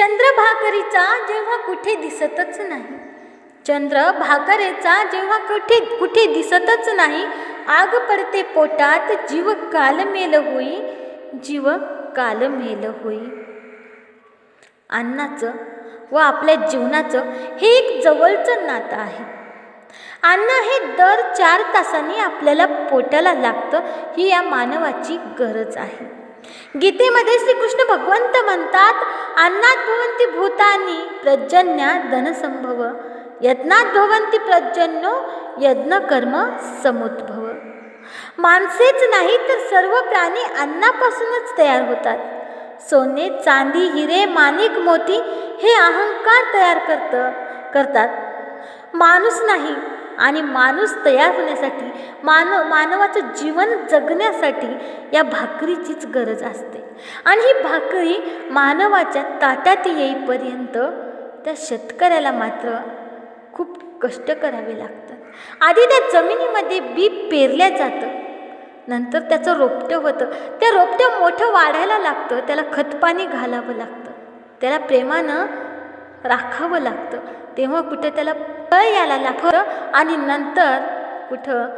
चंद्र भाकरीचा जेव्हा कुठे दिसतच नाही. चंद्र भाकरेचा जेव्हा कुठे कुठे दिसतच नाही. आग पडते पोटात जीव कालमेल होई जीव कालमेल होई. अन्नाचं व आपल्या जीवनाचं हे एक जवळचं नातं आहे. अन्न हे दर चार तासांनी आपल्याला पोटाला लागतं ही या मानवाची गरज आहे. गीतेमध्ये श्रीकृष्ण भगवंत म्हणतात अन्नात भवंती भूतानी प्रजन्या धनसंभव यज्ञात भवंती प्रजन्यो यज्ञ कर्म समुद्भव. माणसेच नाही तर सर्व प्राणी अन्नापासूनच तयार होतात. सोने चांदी हिरे माणिक मोती हे अहंकार तयार करत करतात. माणूस नाही आणि माणूस तयार होण्यासाठी मानव मानवाचं जीवन जगण्यासाठी या भाकरीचीच गरज असते. आणि ही भाकरी मानवाच्या ताट्यात येईपर्यंत त्या शेतकऱ्याला मात्र खूप कष्ट करावे लागतात. आधी त्या जमिनीमध्ये बी पेरल्या जातं. नंतर त्याचं रोपटं होतं. त्या रोपटं मोठं वाढायला लागतं. त्याला खतपाणी घालावं लागतं. त्याला प्रेमानं राखावं लागतं. तेव्हा कुठं त्याला फळ यायला लागतं आणि नंतर कुठं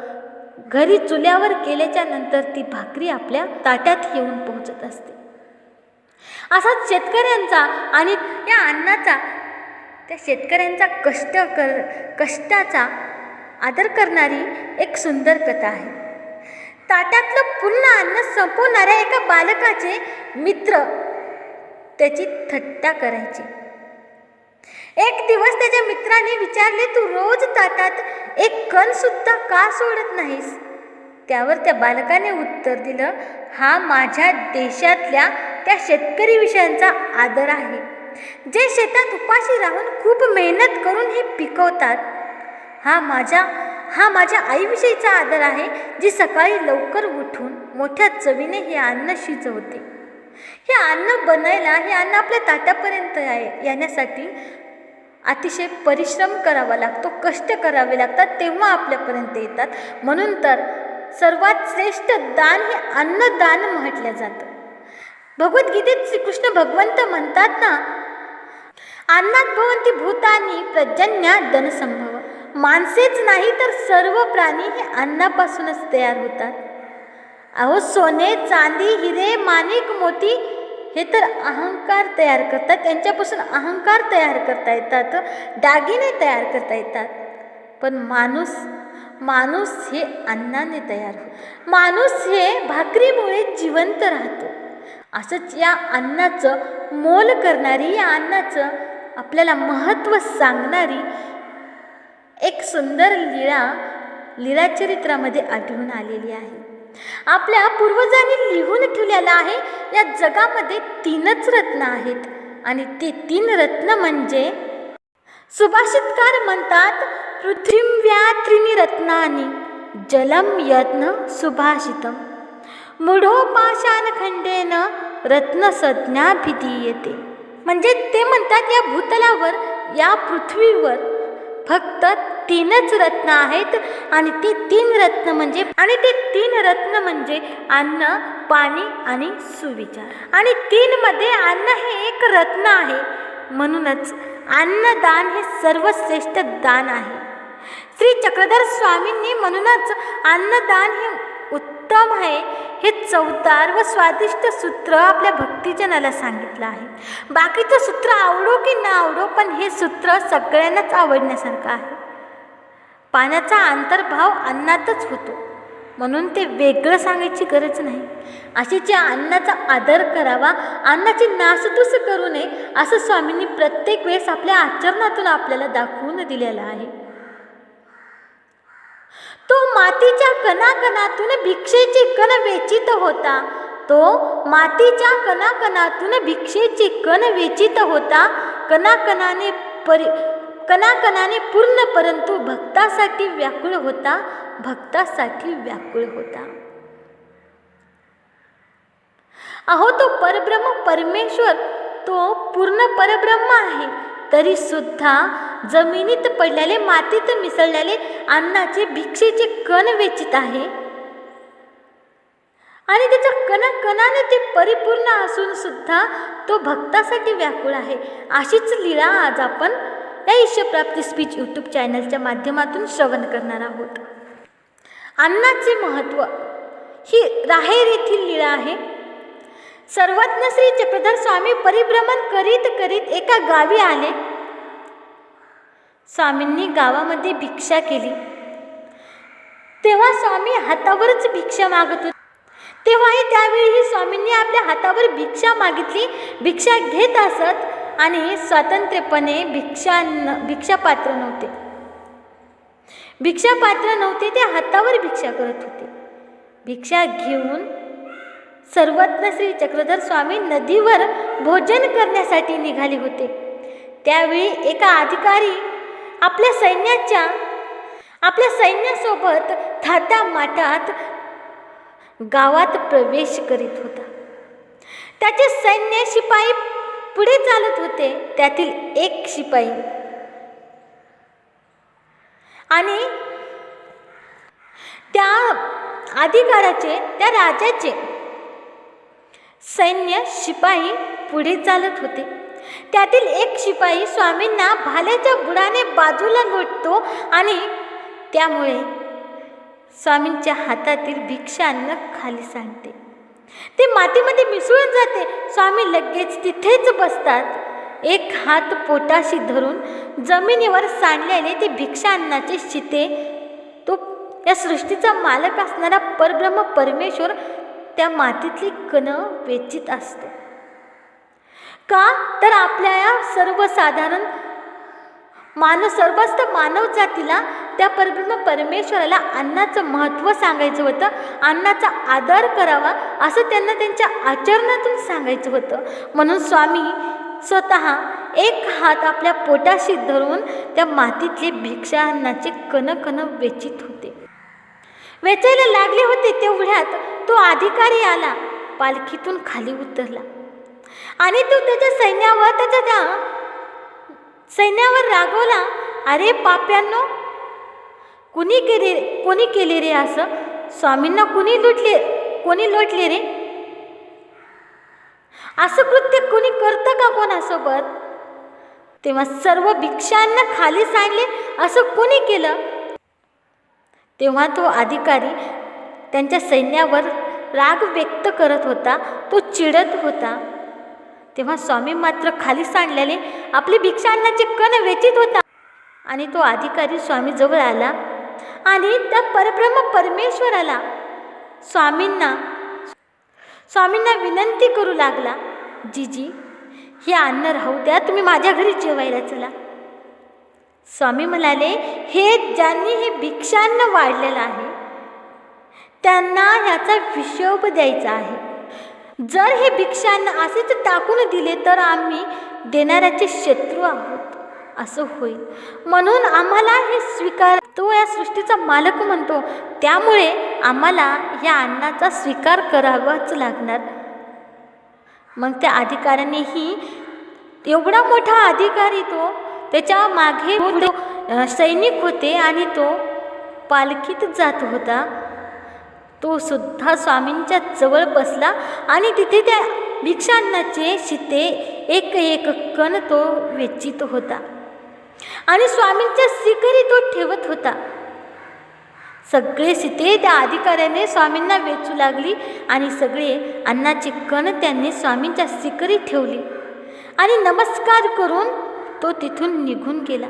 घरी चुल्यावर केल्याच्यानंतर ती भाकरी आपल्या ताट्यात येऊन पोहोचत असते. असाच शेतकऱ्यांचा आणि या अन्नाचा त्या शेतकऱ्यांचा कष्ट कर कष्टाचा आदर करणारी एक सुंदर कथा आहे. ताट्यातलं पूर्ण अन्न संपवणाऱ्या एका बालकाचे मित्र त्याची थट्टा करायची. एक दिवस त्याच्या मित्राने विचारले तू रोज ताटात एक कण सुद्धा का सोडत नाहीस? त्यावर त्या बालकाने उत्तर दिलं हा माझ्या देशातल्या त्या शेतकरी विषयांचा आदर आहे. जे शेतात उपाशी राहून खूप मेहनत करून हे पिकवतात हा माझ्या हा माझ्या आईविषयीचा आदर आहे जी सकाळी लवकर उठून मोठ्या चवीने हे अन्न शिजवते. हे अन्न बनायला हे अन्न आपल्या ताटापर्यंत येण्यासाठी अतिशय परिश्रम करावा लागतो कष्ट करावे लागतात तेव्हा आपल्यापर्यंत येतात. म्हणून तर सर्वात श्रेष्ठ दान हे अन्नदान म्हटलं जातं. भगवद्गीतेत श्रीकृष्ण भगवंत म्हणतात ना अन्नात भवंती भूतानी प्रजन्या धनसंभव माणसेच नाही तर सर्व प्राणी हे अन्नापासूनच तयार होतात. अहो सोने चांदी हिरे माणिक मोती हे तर अहंकार तयार करतात. त्यांच्यापासून अहंकार तयार करता येतात. दागिने तयार करता येतात. पण माणूस माणूस हे अन्नाने तयार होतो. माणूस हे भाकरीमुळे जिवंत राहतो. असंच या अन्नाचं मोल करणारी या अन्नाचं आपल्याला महत्त्व सांगणारी एक सुंदर लीळा लीळाचरित्रामध्ये आढळून आलेली आहे. आपल्या पूर्वजांनी लिहून ठेवलेलं आहे या जगामध्ये तीनच रत्न आहेत. आणि ते तीन रत्न म्हणजे सुभाषितकार म्हणतात पृथ्वीव्या त्रिनी रत्नानी जलम यत्न सुभाषितम. मूढोपाशान रत्नसज्ञा भीती येते. म्हणजे ते म्हणतात या भूतलावर या पृथ्वीवर फक्त तीनच रत्न आहेत आणि ती तीन रत्न म्हणजे आणि ते तीन रत्न म्हणजे अन्न पाणी आणि सुविचार. आणि तीनमध्ये अन्न हे एक रत्न आहे. म्हणूनच अन्नदान हे सर्वश्रेष्ठ दान आहे. श्री चक्रधर स्वामींनी म्हणूनच अन्नदान हे उत्तम आहे. हे चवदार व स्वादिष्ट सूत्र आपल्या भक्तिजनाला सांगितलं आहे. बाकीचं सूत्र आवडो की ना आवडो पण हे सूत्र सगळ्यांनाच आवडण्यासारखं आहे. पाण्याचा अंतर्भाव अन्नातच होतो. म्हणून ते वेगळं सांगायची गरज नाही. अशीच्या अन्नाचा आदर करावा अन्नाची नासधूस करू नये असं स्वामींनी प्रत्येक वेळेस आपल्या आचरणातून आपल्याला दाखवून दिलेलं आहे. तो मातीच्या कणाकणातून भिक्षेचे कण वेचित होता. तो मातीच्या कणाकणातून भिक्षेचे कण वेचित होता. कणाकणाने परि कणाकणाने पूर्ण परंतु भक्तासाठी व्याकुळ होता भक्तासाठी व्याकुळ होता. अहो तो परब्रह्म परमेश्वर तो पूर्ण परब्रह्म आहे. तरी सुद्धा जमिनीत पडलेले मातीत मिसळलेले अन्नाचे भिक्षेचे कण वेचित आहे. आणि त्याच्या कणाकणाने ते परिपूर्ण असून सुद्धा तो भक्तासाठी व्याकुळ आहे. अशीच लीळा आज आपण या ईश्वप्राप्ती स्पीच यूट्यूब चॅनलच्या माध्यमातून श्रवण करणार आहोत. अन्नाचे महत्त्व ही राहेर येथील लीळा आहे. सर्वज्ञ श्री चक्रधर स्वामी परिभ्रमण करीत करीत एका गावी आले. स्वामींनी गावामध्ये भिक्षा केली. तेव्हा स्वामी हातावरच भिक्षा मागत होते. तेव्हाही त्यावेळीही स्वामींनी आपल्या हातावर भिक्षा मागितली. भिक्षा घेत असत. आणि स्वातंत्र्यपणे भिक्षा न भिक्षापात्र नव्हते. भिक्षापात्र नव्हते ते हातावर भिक्षा करत होते. भिक्षा घेऊन सर्वज्ञ श्री चक्रधर स्वामी नदीवर भोजन करण्यासाठी निघाले होते. त्यावेळी एका अधिकारी आपल्या सैन्याच्या आपल्या सैन्यासोबत थाटा माटात गावात प्रवेश करीत होता. त्याचे सैन्य शिपाई पुढे चालत होते त्यातील एक शिपाई. आणि त्या अधिकाराचे त्या राजाचे सैन्य शिपाई पुढे चालत होते. त्यातील एक शिपाई स्वामींना भाल्याच्या बुडाने बाजूला लोटतो आणि त्यामुळे स्वामींच्या हातातील भिक्षा अन्न खाली सांडते. ते मातीमध्ये मिसळून जाते. स्वामी लगेच तिथेच बसतात. एक हात पोटाशी धरून जमिनीवर सांडलेले ते भिक्षान्नाचे शिते. तो या सृष्टीचा मालक असणारा परब्रह्म परमेश्वर त्या मातीतली कण वेचित असतो. का? तर आपल्या या सर्वसाधारण मानव सर्वस्त मानव जातीला त्या परब्रह्म परमेश्वराला अन्नाचं महत्त्व सांगायचं होतं अन्नाचा आदर करावा असं त्यांना त्यांच्या आचरणातून सांगायचं होतं. म्हणून स्वामी स्वतः एक हात आपल्या पोटाशी धरून त्या मातीतले भिक्षा अन्नाचे कणकण वेचित होते. वेचायला लागले होते तेवढ्यात तो अधिकारी आला पालखीतून खाली उतरला. आणि तो त्याच्या सैन्यावर त्याच्या त्या सैन्यावर रागवला अरे पाप्यांनो कुणी केले कोणी केले रे असं? स्वामींना कुणी लुटले कोणी लोटले रे? असं कृत्य कोणी करतं का कोणासोबत? तेव्हा सर्व भिक्षांना खाली सांडले असं कोणी केलं? तेव्हा तो अधिकारी त्यांच्या सैन्यावर राग व्यक्त करत होता तो चिडत होता. तेव्हा स्वामी मात्र खाली सांडलेले आपली भिक्षा आणण्याचे कण व्यतीत होता. आणि तो अधिकारी स्वामीजवळ आला आणि त्या परब्रह्म परमेश्वराला स्वामींना स्वामींना विनंती करू लागला जीजी हे अन्न राहू द्या तुम्ही माझ्या घरी जेवायला चला. स्वामी म्हणाले हे ज्यांनी हे भिक्षान्न वाढलेलं आहे त्यांना ह्याचा हिशोब द्यायचा आहे. जर हे भिक्षांना असेच टाकून दिले तर आम्ही देणाऱ्याचे शत्रू आहोत. असं होईल. म्हणून आम्हाला हे स्वीकार तो या सृष्टीचा मालक म्हणतो. त्यामुळे आम्हाला या अन्नाचा स्वीकार करावाच लागणार. मग त्या अधिकाऱ्यानेही एवढा मोठा अधिकारी तो त्याच्यामागे तो सैनिक होते आणि तो पालखीत जात होता. तो सुद्धा स्वामींच्या जवळ बसला आणि तिथे त्या भिक्षांनाचे शिते एक एक कण तो वेचित होता. आणि स्वामींच्या शिकरी तो ठेवत होता. सगळे सीते त्या अधिकाऱ्याने स्वामींना वेचू लागली आणि सगळे अन्नाचे कण त्यांनी स्वामींच्या सिकरी ठेवली आणि नमस्कार करून तो तिथून निघून गेला.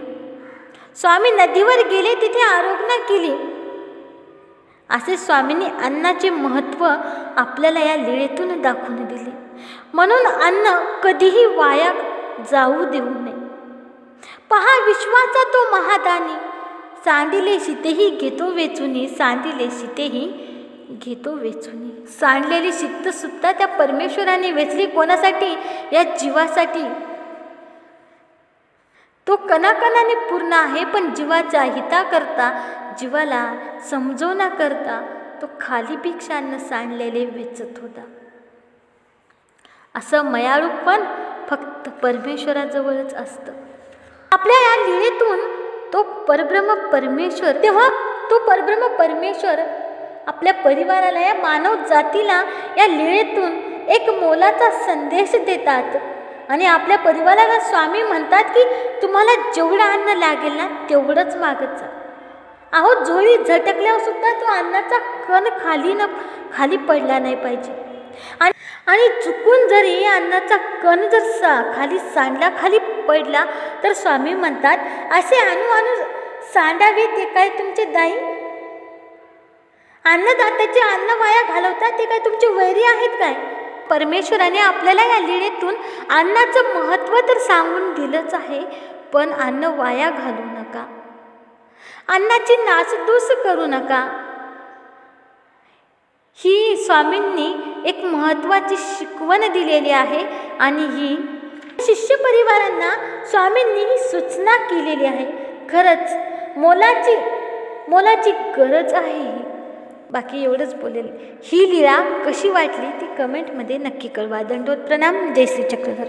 स्वामी नदीवर गेले तिथे आरोग्य केली. असे स्वामींनी अन्नाचे महत्त्व आपल्याला या लीळेतून दाखवून दिले. म्हणून अन्न कधीही वाया जाऊ देऊ नये. पहा विश्वाचा तो महादानी सांडिले शितेही घेतो वेचुनी सांडिले शितेही घेतो वेचुनी. सांडलेली शिक्त सुद्धा त्या परमेश्वराने वेचली कोणासाठी? या जीवासाठी. तो कणाकणाने पूर्ण आहे पण जीवाच्या हिताकरता जीवाला समजवण्याकरता तो खाली भिक्षांना सांडलेले वेचत होता. असं मयाळू पण फक्त परमेश्वराजवळच असतं. आपल्या या लिळेतून तो परब्रह्म परमेश्वर तेव्हा तो परब्रह्म परमेश्वर आपल्या परिवाराला या मानव जातीला या लीळेतून एक मोलाचा संदेश देतात. आणि आपल्या परिवाराला स्वामी म्हणतात की तुम्हाला जेवढं अन्न लागेल ना तेवढंच मागत जा. अहो झोळी झटकल्यावर सुद्धा तो अन्नाचा कण खाली न खाली पडला नाही पाहिजे. आणि आणि चुकून जरी अन्नाचा कण जर सा खाली सांडला खाली पडला तर स्वामी म्हणतात असे अणू अणू सांडावे ते काय तुमचे दाई? अन्नदात्याचे अन्न वाया घालवतात ते काय तुमचे वैरी आहेत काय? परमेश्वराने आपल्याला या लीळेतून अन्नाचं महत्त्व तर सांगून दिलंच आहे पण अन्न वाया घालू नका. अन्नाची नासधूस करू नका. ही स्वामींनी एक महत्त्वाची शिकवण दिलेली आहे आणि ही शिष्य परिवारांना स्वामींनी ही सूचना केलेली आहे. खरंच मोलाची मोलाची गरज आहे ही. बाकी एवढंच बोलेल ही लीळा कशी वाटली ती कमेंटमध्ये नक्की कळवा. दंडोत प्रणाम. जय श्री चक्रधर.